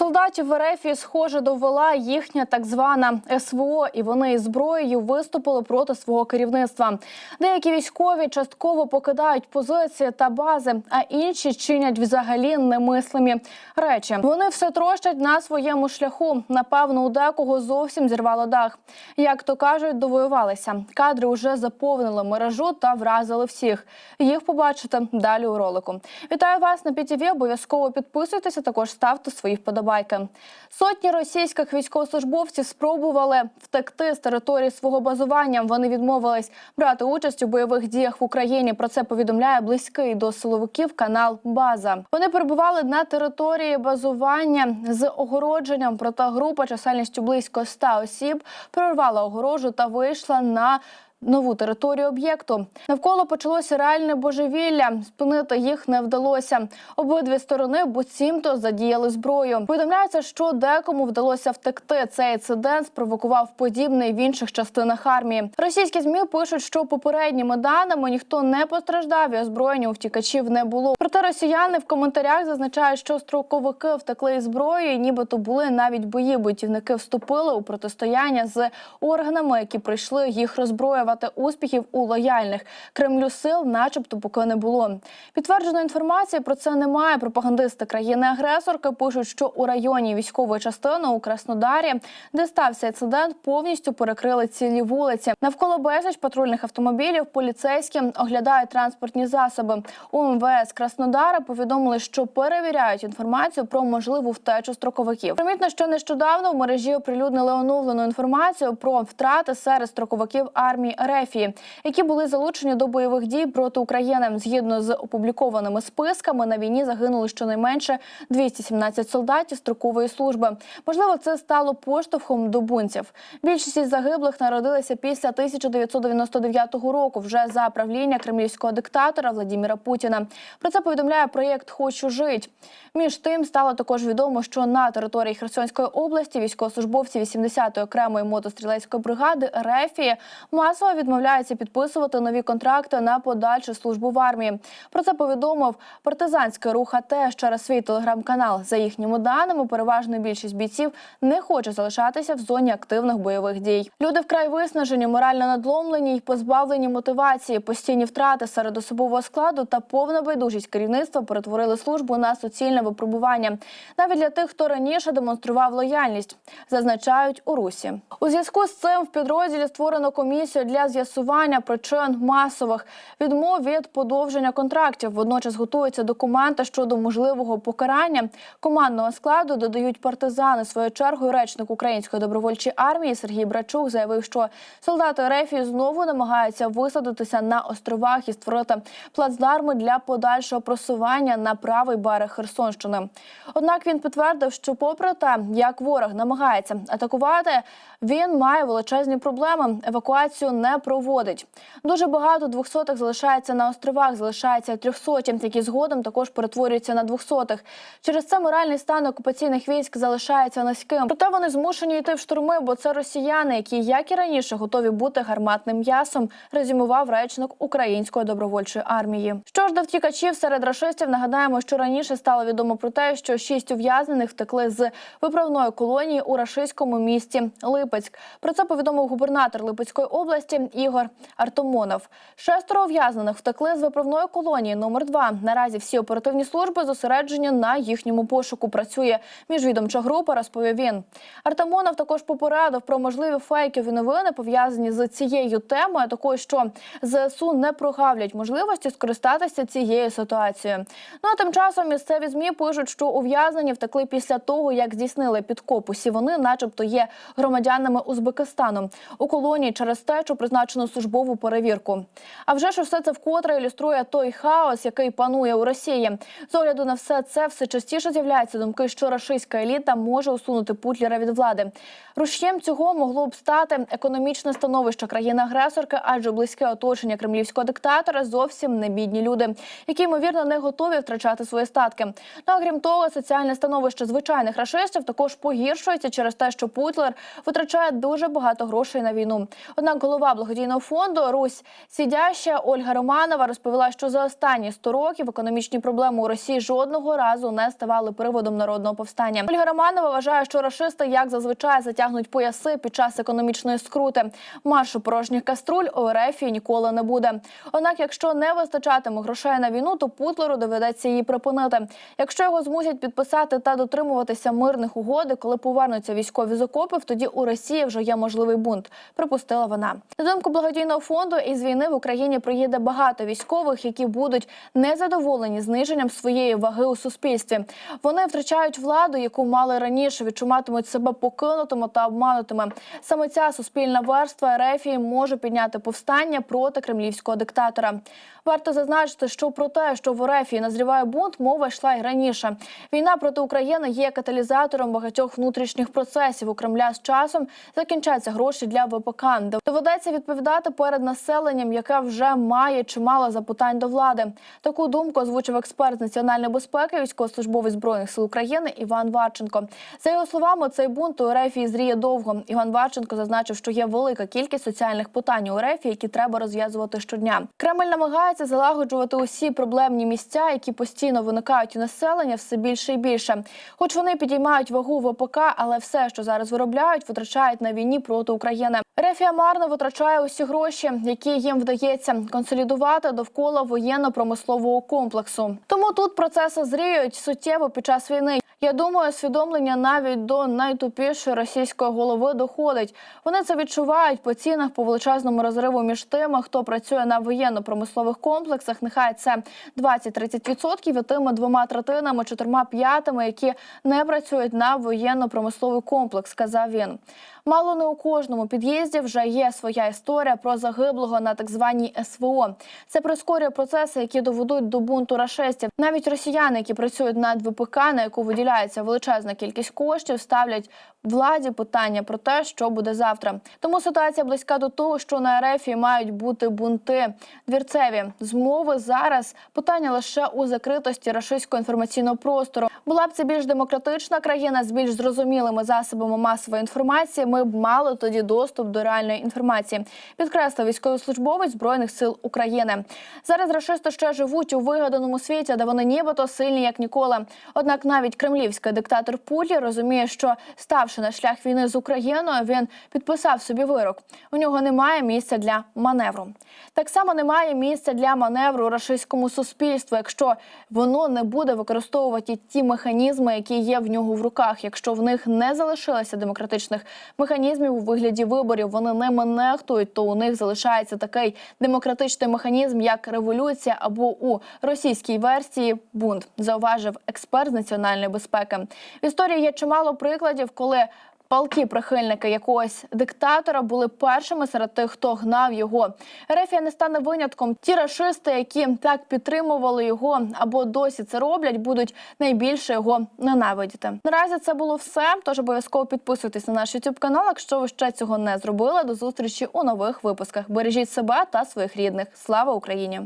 Солдатів РФ, схоже, довела їхня так звана СВО, і вони із зброєю виступили проти свого керівництва. Деякі військові частково покидають позиції та бази, а інші чинять взагалі немислимі речі. Вони все трощать на своєму шляху. Напевно, у декого зовсім зірвало дах. Як то кажуть, довоювалися. Кадри вже заповнили мережу та вразили всіх. Їх побачите далі у ролику. Вітаю вас на ПІТІВІ. Обов'язково підписуйтеся. Також ставте свої вподобайки. Сотні російських військовослужбовців спробували втекти з території свого базування. Вони відмовились брати участь у бойових діях в Україні. Про це повідомляє близький до силовиків канал База. Вони перебували на території базування з огородженням. Проте група чисельністю близько 100 осіб прорвала огорожу та вийшла на нову територію об'єкту. Навколо почалося реальне божевілля. Спинити їх не вдалося. Обидві сторони буцімто задіяли зброю. Повідомляється, що декому вдалося втекти. Цей інцидент спровокував подібний в інших частинах армії. Російські змі пишуть, що попередніми даними ніхто не постраждав і озброєння у втікачів не було. Проте росіяни в коментарях зазначають, що строковики втекли із зброєю, нібито були навіть бої. Бутівники вступили у протистояння з органами, які прийшли їх роззброювати. Успіхів у лояльних Кремлю сил, начебто, поки не було. Підтвердженої інформації про це немає. Пропагандисти країни-агресорки пишуть, що у районі військової частини у Краснодарі, де стався інцидент, повністю перекрили цілі вулиці. Навколо безліч патрульних автомобілів поліцейські оглядають транспортні засоби. У МВС Краснодара повідомили, що перевіряють інформацію про можливу втечу строковиків. Примітно, що нещодавно в мережі оприлюднили оновлену інформацію про втрати серед строковиків армії Рефії, які були залучені до бойових дій проти України. Згідно з опублікованими списками, на війні загинули щонайменше 217 солдатів строкової служби. Можливо, це стало поштовхом до бунтів. Більшість загиблих народилися після 1999 року, вже за правління кремлівського диктатора Владіміра Путіна. Про це повідомляє проєкт Хочу жить. Між тим стало також відомо, що на території Херсонської області військовослужбовці 80-ї окремої мотострілецької бригади Рефії масово відмовляються підписувати нові контракти на подальшу службу в армії. Про це повідомив партизанський рух АТ через свій телеграм-канал. За їхніми даними, переважна більшість бійців не хоче залишатися в зоні активних бойових дій. Люди вкрай виснажені, морально надломлені й позбавлені мотивації, постійні втрати серед особового складу та повна байдужість керівництва перетворили службу на суцільне випробування. Навіть для тих, хто раніше демонстрував лояльність, зазначають у русі. У зв'язку з цим в підрозділі створено комісію для з'ясування причин масових відмов від подовження контрактів. Водночас готуються документи щодо можливого покарання командного складу. Додають партизани. Своєю чергою речник української добровольчої армії Сергій Брачук заявив, що солдати РФ знову намагаються висадитися на островах і створити плацдарми для подальшого просування на правий берег Херсонщини. Однак він підтвердив, що, попри те, як ворог намагається атакувати, він має величезні проблеми. Евакуацію не проводить. Дуже багато двохсотих залишається на островах, залишається трьохсоті, які згодом також перетворюються на двохсотих. Через це моральний стан окупаційних військ залишається низьким. Проте вони змушені йти в штурми, бо це росіяни, які як і раніше готові бути гарматним м'ясом. Резюмував речник української добровольчої армії. Що ж до втікачів серед рашистів, нагадаємо, що раніше стало відомо про те, що шість ув'язнених втекли з виправної колонії у рашистському місті Липецьк. Про це повідомив губернатор Липецької області Ігор Артомонов. Шестеро ув'язнених втекли з виправної колонії номер 2 Наразі всі оперативні служби зосереджені на їхньому пошуку. Працює міжвідомча група. Розповів він. Артамонов також попередив про можливі фейкові новини пов'язані з цією темою. а Також що зсу не прогавлять можливості скористатися цією ситуацією. Ну а тим часом місцеві змі пишуть, що ув'язнені втекли після того, як здійснили підкоп. Усі вони, начебто, є громадянами Узбекистану у колонії через те, що призначено службову перевірку. А вже ж усе це вкотре ілюструє той хаос, який панує у Росії. З огляду на все це все частіше з'являються думки, що рашистська еліта може усунути Путлера від влади. Рушієм цього могло б стати економічне становище країни-агресорки, адже близьке оточення кремлівського диктатора зовсім не бідні люди, які ймовірно не готові втрачати свої статки. Ну а крім того, соціальне становище звичайних рашистів також погіршується через те, що Путлер витрачає дуже багато грошей на війну. Однак голова голова благодійного фонду Русь Сідяща Ольга Романова розповіла, що за останні 100 років економічні проблеми у Росії жодного разу не ставали приводом народного повстання. Ольга Романова вважає, що рашисти, як зазвичай, затягнуть пояси під час економічної скрути. Маршу порожніх каструль у РФ ніколи не буде. Однак, якщо не вистачатиме грошей на війну, то Путлеру доведеться її припинити. Якщо його змусять підписати та дотримуватися мирних угоди, коли повернуться військові з окопів, тоді у Росії вже є можливий бунт. Припустила вона. На думку благодійного фонду, із війни в Україні приїде багато військових, які будуть незадоволені зниженням своєї ваги у суспільстві. Вони втрачають владу, яку мали раніше, відчуватимуть себе покинутими та обманутими. Саме ця суспільна верства Ерефії може підняти повстання проти кремлівського диктатора. Варто зазначити, що про те, що в Ерефії назріває бунт, мова йшла й раніше. Війна проти України є каталізатором багатьох внутрішніх процесів у Кремля з часом. Закінчаться гроші для ВПК. Доведеться відповідати перед населенням, яке вже має чимало запитань до влади. Таку думку озвучив експерт з національної безпеки, військовослужбовець збройних сил України Іван Варченко. За його словами, цей бунт у РФ зріє довго. Іван Варченко зазначив, що є велика кількість соціальних питань у РФ, які треба розв'язувати щодня. Кремль намагається залагоджувати усі проблемні місця, які постійно виникають у населення, все більше і більше. Хоч вони підіймають вагу ВПК, але все, що зараз виробляють, витрачають на війні проти України. Рефія марно витрачає усі гроші, які їм вдається консолідувати довкола воєнно-промислового комплексу. Тому тут процеси зріють суттєво під час війни. Я думаю, усвідомлення навіть до найтупішої російської голови доходить. Вони це відчувають по цінах по величезному розриву між тими, хто працює на воєнно-промислових комплексах. Нехай це 20-30% і тими двома третинами, чотирма п'ятими, які не працюють на воєнно-промисловий комплекс. Сказав він. Мало не у кожному під'їзді вже є своя історія про загиблого на так званій СВО. Це прискорює процеси, які доведуть до бунту рашистів. Навіть росіяни, які працюють над ВПК, на яку виділяється величезна кількість коштів, ставлять владі питання про те, що буде завтра. Тому ситуація близька до того, що на РФ мають бути бунти двірцеві змови зараз. Питання лише у закритості рашистського інформаційного простору. Була б це більш демократична країна з більш зрозумілими засобами масової інформації. Ми б мали тоді доступ до реальної інформації. Підкреслив військовослужбовець збройних сил України. Зараз рашисти ще живуть у вигаданому світі, де вони нібито сильні як ніколи. Однак навіть кремлівський диктатор Путлі розуміє, що ставши на шлях війни з Україною, він підписав собі вирок. У нього немає місця для маневру. Так само немає місця для маневру рашистському суспільству, якщо воно не буде використовувати ті механізми, які є в нього в руках. Якщо в них не залишилося демократичних механізмів у вигляді виборів, вони ними нехтують, то у них залишається такий демократичний механізм, як революція або у російській версії бунт, зауважив експерт з національної безпеки. В історії є чимало прикладів, коли Палки прихильники якогось диктатора були першими серед тих, хто гнав його. Рефія не стане винятком. Ті рашисти, які так підтримували його або досі це роблять, будуть найбільше його ненавидіти. Наразі це було все. Тож обов'язково підписуйтесь на наш YouTube канал, якщо ви ще цього не зробили. До зустрічі у нових випусках. Бережіть себе та своїх рідних. Слава Україні!